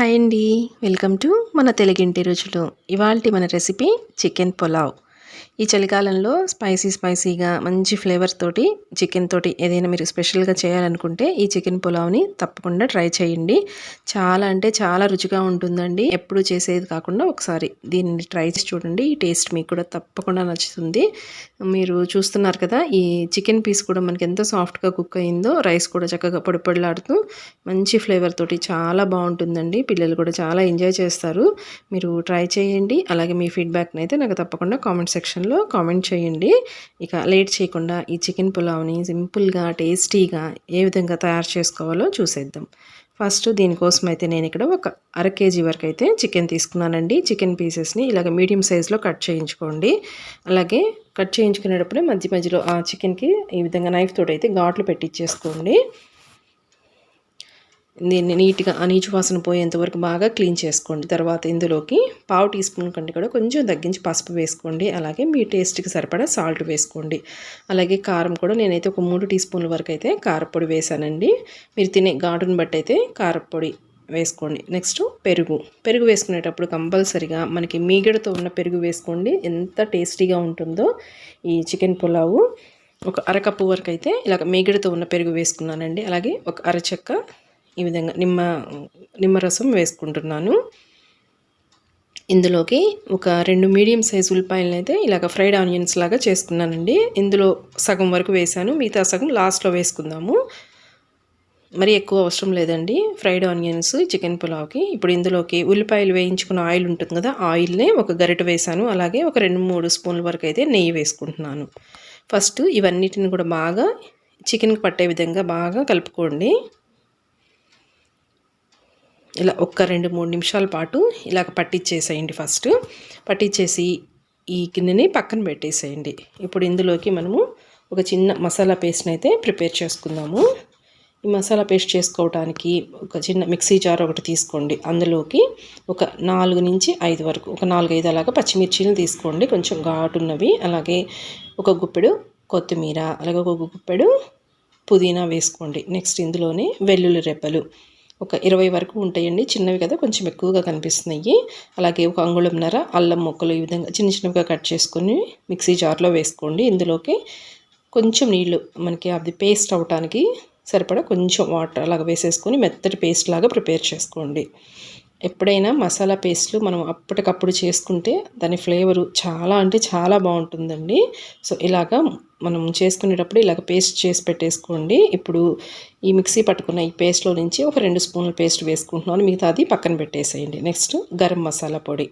Hi అండి. Welcome to మన తెలుగింటి రుచులు. ఇవాళ మన రెసిపీ చికెన్ పులావ్. ఈ చలికాలంలో స్పైసీ స్పైసీగా మంచి ఫ్లేవర్ తోటి చికెన్ తోటి ఏదైనా మీరు స్పెషల్గా చేయాలనుకుంటే ఈ చికెన్ పులావ్ని తప్పకుండా ట్రై చేయండి. చాలా అంటే చాలా రుచిగా ఉంటుందండి. ఎప్పుడు చేసేది కాకుండా ఒకసారి దీన్ని ట్రై చేసి చూడండి. ఈ టేస్ట్ మీకు కూడా తప్పకుండా నచ్చుతుంది. మీరు చూస్తున్నారు కదా ఈ చికెన్ పీస్ కూడా మనకి ఎంత సాఫ్ట్గా కుక్ అయిందో రైస్ కూడా చక్కగా పొడిపొడిలాడుతూ మంచి ఫ్లేవర్ తోటి చాలా బాగుంటుందండి. పిల్లలు కూడా చాలా ఎంజాయ్ చేస్తారు. మీరు ట్రై చేయండి. అలాగే మీ ఫీడ్బ్యాక్ని అయితే నాకు తప్పకుండా కామెంట్ సెక్షన్లో కామెంట్ చేయండి. ఇక లేట్ చేయకుండా ఈ చికెన్ పులావ్ని సింపుల్గా టేస్టీగా ఏ విధంగా తయారు చేసుకోవాలో చూసేద్దాం. ఫస్ట్ దీనికోసం అయితే నేను ఇక్కడ ఒక అర కేజీ వరకు అయితే చికెన్ తీసుకున్నానండి. చికెన్ పీసెస్ని ఇలాగ మీడియం సైజులో కట్ చేయించుకోండి. అలాగే కట్ చేయించుకునేటప్పుడే మధ్య మధ్యలో ఆ చికెన్కి ఈ విధంగా నైఫ్ తోటి అయితే ఘాట్లు పెట్టించేసుకోండి దీన్ని నీట్గా ఆ నీచు వాసన పోయేంత వరకు బాగా క్లీన్ చేసుకోండి. తర్వాత ఇందులోకి పావు టీ స్పూన్ కంటే కూడా కొంచెం తగ్గించి పసుపు వేసుకోండి. అలాగే మీ టేస్ట్కి సరిపడా సాల్ట్ వేసుకోండి. అలాగే కారం కూడా నేనైతే ఒక మూడు టీ స్పూన్ల వరకు అయితే కారపొడి వేసానండి. మీరు తినే ఘాటును బట్టి అయితే కారపొడి వేసుకోండి. నెక్స్ట్ పెరుగు. పెరుగు వేసుకునేటప్పుడు కంపల్సరిగా మనకి మీగడతో ఉన్న పెరుగు వేసుకోండి. ఎంత టేస్టీగా ఉంటుందో ఈ చికెన్ పులావు. ఒక అరకప్పు వరకు అయితే ఇలాగ మీగడతో ఉన్న పెరుగు వేసుకున్నానండి. అలాగే ఒక అరచెక్క ఈ విధంగా నిమ్మ నిమ్మరసం వేసుకుంటున్నాను. ఇందులోకి ఒక రెండు మీడియం సైజ్ ఉల్లిపాయలను అయితే ఇలాగ ఫ్రైడ్ ఆనియన్స్ లాగా చేసుకున్నానండి. ఇందులో సగం వరకు వేసాను మిగతా సగం లాస్ట్లో వేసుకుందాము. మరి ఎక్కువ అవసరం లేదండి. ఫ్రైడ్ ఆనియన్స్ చికెన్ పులావ్కి. ఇప్పుడు ఇందులోకి ఉల్లిపాయలు వేయించుకున్న ఆయిల్ ఉంటుంది కదా ఆయిల్నే ఒక గరిట వేసాను అలాగే ఒక రెండు మూడు స్పూన్ల వరకు అయితే నెయ్యి వేసుకుంటున్నాను. ఫస్ట్ ఇవన్నిటిని కూడా బాగా చికెన్కి పట్టే విధంగా బాగా కలుపుకోండి. ఇలా ఒక్క రెండు మూడు నిమిషాల పాటు ఇలాగ పట్టించేసేయండి ఫస్ట్. పట్టించేసి ఈ గిన్నెని పక్కన పెట్టేసేయండి. ఇప్పుడు ఇందులోకి మనము ఒక చిన్న మసాలా పేస్ట్ని అయితే ప్రిపేర్ చేసుకుందాము. ఈ మసాలా పేస్ట్ చేసుకోవడానికి ఒక చిన్న మిక్సీ జార్ ఒకటి తీసుకోండి. అందులోకి ఒక నాలుగు నుంచి ఐదు వరకు ఒక నాలుగు ఐదు అలాగా పచ్చిమిర్చిని తీసుకోండి. కొంచెం ఘాటున్నవి అలాగే ఒక గుప్పెడు కొత్తిమీర అలాగే ఒక గుప్పెడు పుదీనా వేసుకోండి. నెక్స్ట్ ఇందులోనే వెల్లుల్లి రెప్పలు ఒక ఇరవై వరకు ఉంటాయండి. చిన్నవి కదా కొంచెం ఎక్కువగా కనిపిస్తున్నాయి. అలాగే ఒక అంగుళంన్నర అల్లం ముక్కలు ఈ విధంగా చిన్న చిన్నవిగా కట్ చేసుకొని మిక్సీ జార్లో వేసుకోండి. ఇందులోకి కొంచెం నీళ్ళు మనకి అది పేస్ట్ అవటానికి సరిపడా కొంచెం వాటర్ అలాగ వేసేసుకొని మెత్తటి పేస్ట్ లాగా ప్రిపేర్ చేసుకోండి. ఎప్పుడైనా మసాలా పేస్ట్లు మనం అప్పటికప్పుడు చేసుకుంటే దాని ఫ్లేవరు చాలా అంటే చాలా బాగుంటుందండి. సో ఇలాగా మనం చేసుకునేటప్పుడు ఇలాగ పేస్ట్ చేసి పెట్టేసుకోండి. ఇప్పుడు ఈ మిక్సీ పట్టుకున్న ఈ పేస్ట్లో నుంచి ఒక రెండు స్పూన్ల పేస్ట్ వేసుకుంటున్నాను. మిగతాది పక్కన పెట్టేసేయండి. నెక్స్ట్ గరం మసాలా పొడి.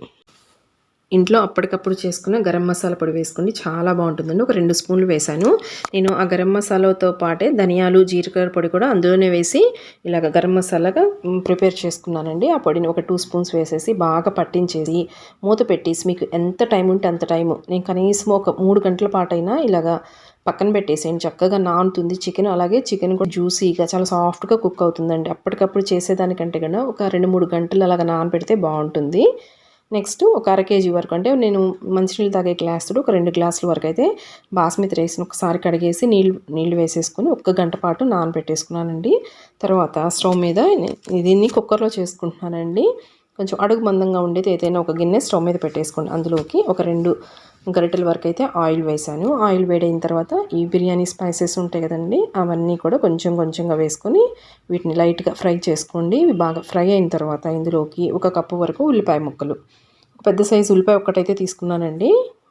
ఇంట్లో అప్పటికప్పుడు చేసుకున్న గరం మసాలా పొడి వేసుకోండి. చాలా బాగుంటుందండి. ఒక రెండు స్పూన్లు వేశాను. నేను ఆ గరం మసాలాతో పాటే ధనియాలు జీలకర్ర పొడి కూడా అందులోనే వేసి ఇలాగ గరం మసాలాగా ప్రిపేర్ చేసుకున్నానండి. ఆ పొడిని ఒక టూ స్పూన్స్ వేసేసి బాగా పట్టించేసి మూత పెట్టేసి మీకు ఎంత టైం ఉంటే అంత టైము నేను కనీసం ఒక మూడు గంటల పాటైనా ఇలాగా పక్కన పెట్టేసేయండి. చక్కగా నానుతుంది చికెన్. అలాగే చికెన్ కూడా జ్యూసీగా చాలా సాఫ్ట్గా కుక్ అవుతుందండి. అప్పటికప్పుడు చేసేదానికంటే కన్నా ఒక రెండు మూడు గంటలు అలాగ నానబెడితే బాగుంటుంది. నెక్స్ట్ ఒక అర కేజీ వరకు అంటే నేను మంచినీళ్ళు తాగే గ్లాసుడు ఒక రెండు గ్లాసుల వరకు అయితే బాస్మతి రైస్ని ఒకసారి కడిగేసి నీళ్ళు నీళ్ళు వేసేసుకుని ఒక్క గంట పాటు నానబెట్టేసుకున్నానండి. తర్వాత స్టవ్ మీద దీన్ని కుక్కర్లో చేసుకుంటున్నానండి. కొంచెం అడుగు మందంగా ఉండేది ఏదైనా ఒక గిన్నె స్టవ్ మీద పెట్టేసుకోండి. అందులోకి ఒక రెండు గరిటెల వరకు అయితే ఆయిల్ వేసాను. ఆయిల్ వేడైన తర్వాత ఈ బిర్యానీ స్పైసెస్ ఉంటాయి కదండి అవన్నీ కూడా కొంచెం కొంచెంగా వేసుకొని వీటిని లైట్గా ఫ్రై చేసుకోండి. ఇవి బాగా ఫ్రై అయిన తర్వాత ఇందులోకి ఒక కప్పు వరకు ఉల్లిపాయ ముక్కలు. పెద్ద సైజు ఉల్లిపాయ ఒక్కటైతే తీసుకున్నానండి.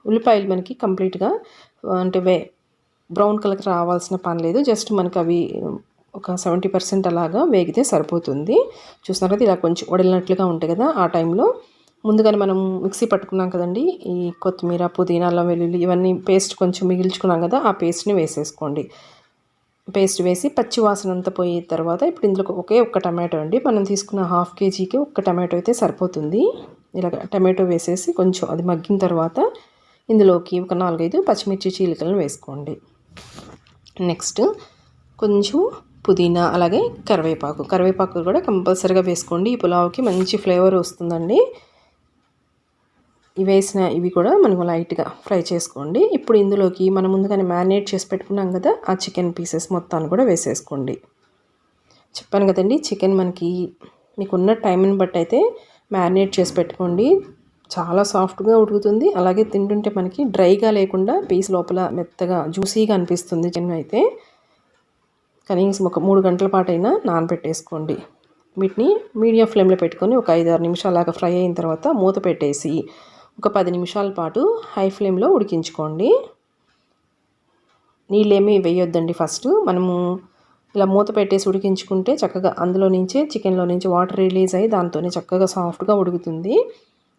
ఉల్లిపాయలు మనకి కంప్లీట్గా అంటే వే బ్రౌన్ కలర్ రావాల్సిన పని లేదు. జస్ట్ మనకి అవి ఒక సెవెంటీ పర్సెంట్ అలాగా వేగితే సరిపోతుంది. చూస్తున్నారు కదా ఇలా కొంచెం వడిలినట్లుగా ఉంటాయి కదా ఆ టైంలో. ముందుగానే మనం మిక్సీ పట్టుకున్నాం కదండి. ఈ కొత్తిమీర పుదీనా అల్లం వెల్లుల్లి ఇవన్నీ పేస్ట్ కొంచెం మిగిల్చుకున్నాం కదా ఆ పేస్ట్ని వేసేసుకోండి. పేస్ట్ వేసి పచ్చి వాసన అంతా పోయిన తర్వాత ఇప్పుడు ఇందులో ఒకే ఒక్క టమాటో అండి. మనం తీసుకున్న హాఫ్ కేజీకి ఒక్క టమాటో అయితే సరిపోతుంది. ఇలాగ టమాటో వేసేసి కొంచెం అది మగ్గిన తర్వాత ఇందులోకి ఒక నాలుగైదు పచ్చిమిర్చి చీలికలను వేసుకోండి. నెక్స్ట్ కొంచెం పుదీనా అలాగే కరివేపాకు. కరివేపాకు కూడా కంపల్సరీగా వేసుకోండి. ఈ పులావ్కి మంచి ఫ్లేవర్ వస్తుందండి. వేసిన ఇవి కూడా మనం లైట్గా ఫ్రై చేసుకోండి. ఇప్పుడు ఇందులోకి మనం ముందుగానే మ్యారినేట్ చేసి పెట్టుకున్నాం కదా ఆ చికెన్ పీసెస్ మొత్తాన్ని కూడా వేసేసుకోండి. చెప్పాను కదండి చికెన్ మనకి మీకున్న టైంని బట్టి అయితే మ్యారినేట్ చేసి పెట్టుకోండి. చాలా సాఫ్ట్గా ఉడుకుతుంది. అలాగే తింటుంటే మనకి డ్రైగా లేకుండా పీస్ లోపల మెత్తగా జ్యూసీగా అనిపిస్తుంది చికెన్ అయితే. కనీసం ఒక మూడు గంటల పాటు అయినా నానబెట్టేసుకోండి. వీటిని మీడియం ఫ్లేమ్లో పెట్టుకొని ఒక ఐదు ఆరు అలాగా ఫ్రై అయిన తర్వాత మూత పెట్టేసి ఒక పది నిమిషాల పాటు హై ఫ్లేమ్లో ఉడికించుకోండి. నీళ్ళేమీ వేయొద్దండి ఫస్ట్. మనము ఇలా మూత పెట్టేసి ఉడికించుకుంటే చక్కగా అందులో నుంచే చికెన్లో నుంచి వాటర్ రిలీజ్ అయ్యి దాంతోనే చక్కగా సాఫ్ట్గా ఉడుకుతుంది.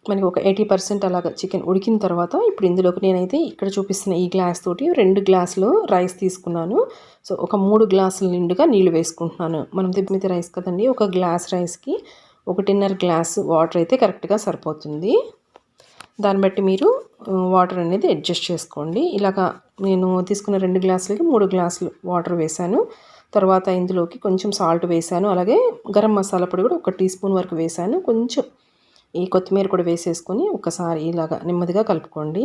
మనకి ఒక ఎయిటీ పర్సెంట్ అలాగా చికెన్ ఉడికిన తర్వాత ఇప్పుడు ఇందులోకి నేనైతే ఇక్కడ చూపిస్తున్న ఈ గ్లాస్ తోటి రెండు గ్లాసులు రైస్ తీసుకున్నాను. సో ఒక మూడు గ్లాసుల నిండుగా నీళ్ళు వేసుకుంటున్నాను. మనం తిప్పిమితి రైస్ కదండి ఒక గ్లాస్ రైస్కి ఒకటిన్నర గ్లాసు వాటర్ అయితే కరెక్ట్గా సరిపోతుంది. దాన్ని బట్టి మీరు వాటర్ అనేది అడ్జస్ట్ చేసుకోండి. ఇలాగా నేను తీసుకున్న రెండు గ్లాసులకి మూడు గ్లాసులు వాటర్ వేశాను. తర్వాత ఇందులోకి కొంచెం సాల్ట్ వేశాను. అలాగే గరం మసాలా పొడి కూడా ఒక టీ స్పూన్ వరకు వేశాను. కొంచెం ఈ కొత్తిమీర కూడా వేసేసుకొని ఒకసారి ఇలాగా నెమ్మదిగా కలుపుకోండి.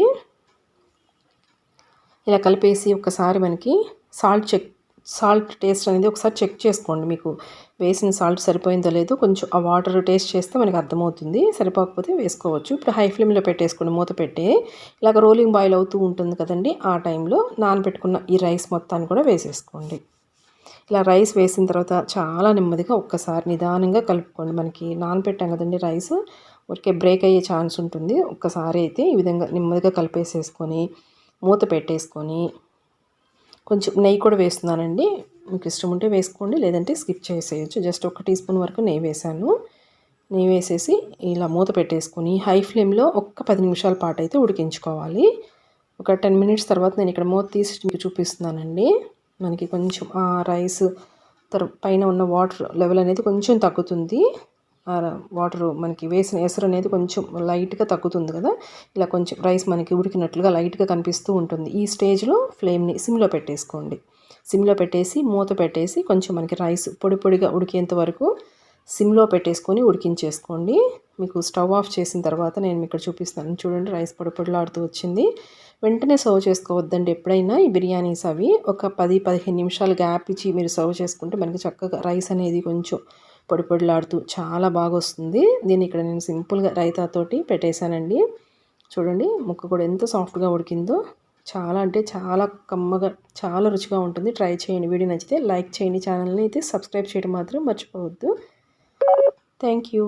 ఇలా కలిపేసి ఒకసారి మనకి సాల్ట్ చెక్ సాల్ట్ టేస్ట్ అనేది ఒకసారి చెక్ చేసుకోండి. మీకు వేసిన సాల్ట్ సరిపోయిందో లేదో కొంచెం ఆ వాటర్ టేస్ట్ చేస్తే మనకి అర్థమవుతుంది. సరిపోకపోతే వేసుకోవచ్చు. ఇప్పుడు హై ఫ్లేమ్లో పెట్టేసుకోండి. మూత పెట్టి ఇలాగ రోలింగ్ బాయిల్ అవుతూ ఉంటుంది కదండి. ఆ టైంలో నానబెట్టుకున్న ఈ రైస్ మొత్తాన్ని కూడా వేసేసుకోండి. ఇలా రైస్ వేసిన తర్వాత చాలా నెమ్మదిగా ఒక్కసారి నిదానంగా కలుపుకోండి. మనకి నానబెట్టాం కదండి రైస్. ఊరికే బ్రేక్ అయ్యే ఛాన్స్ ఉంటుంది. ఒక్కసారి అయితే ఈ విధంగా నెమ్మదిగా కలిపేసేసుకొని మూత పెట్టేసుకొని కొంచెం నెయ్యి కూడా వేస్తున్నానండి. మీకు ఇష్టం ఉంటే వేసుకోండి లేదంటే స్కిప్ చేసేయచ్చు. జస్ట్ ఒక టీ స్పూన్ వరకు నెయ్యి వేసాను నెయ్యి వేసేసి ఇలా మూత పెట్టేసుకొని హై ఫ్లేమ్లో ఒక్క పది నిమిషాల పాటు అయితే ఉడికించుకోవాలి. ఒక టెన్ మినిట్స్ తర్వాత నేను ఇక్కడ మూత తీసి మీకు చూపిస్తున్నానండి. మనకి కొంచెం ఆ రైస్ తర్ పైన ఉన్న వాటర్ లెవెల్ అనేది కొంచెం తగ్గుతుంది. వాటర్ మనకి వేసిన ఎసరు అనేది కొంచెం లైట్గా తగ్గుతుంది కదా. ఇలా కొంచెం రైస్ మనకి ఉడికినట్లుగా లైట్గా కనిపిస్తూ ఉంటుంది. ఈ స్టేజ్లో ఫ్లేమ్ని సిమ్లో పెట్టేసుకోండి. సిమ్లో పెట్టేసి మూత పెట్టేసి కొంచెం మనకి రైస్ పొడి పొడిగా ఉడికేంత వరకు సిమ్లో పెట్టేసుకొని ఉడికించేసుకోండి. మీకు స్టవ్ ఆఫ్ చేసిన తర్వాత నేను ఇక్కడ చూపిస్తాను. చూడండి రైస్ పొడి పొడిలాడుతూ వచ్చింది. వెంటనే సర్వ్ చేసుకోవద్దండి ఎప్పుడైనా ఈ బిర్యానీస్ అవి. ఒక పది పదిహేను నిమిషాలు గ్యాప్ ఇచ్చి మీరు సర్వ్ చేసుకుంటే మనకి చక్కగా రైస్ అనేది కొంచెం పొడి పొడిలాడుతూ చాలా బాగా వస్తుంది దీన్ని ఇక్కడ నేను సింపుల్గా రైతాతోటి పెట్టేశానండి. చూడండి ముక్క కూడా ఎంత సాఫ్ట్గా ఉడికిందో. చాలా అంటే చాలా కమ్మగా చాలా రుచిగా ఉంటుంది. ట్రై చేయండి. వీడియో నచ్చితే లైక్ చేయండి. ఛానల్ని అయితే సబ్స్క్రైబ్ చేయడం మాత్రం మర్చిపోవద్దు. Thank you.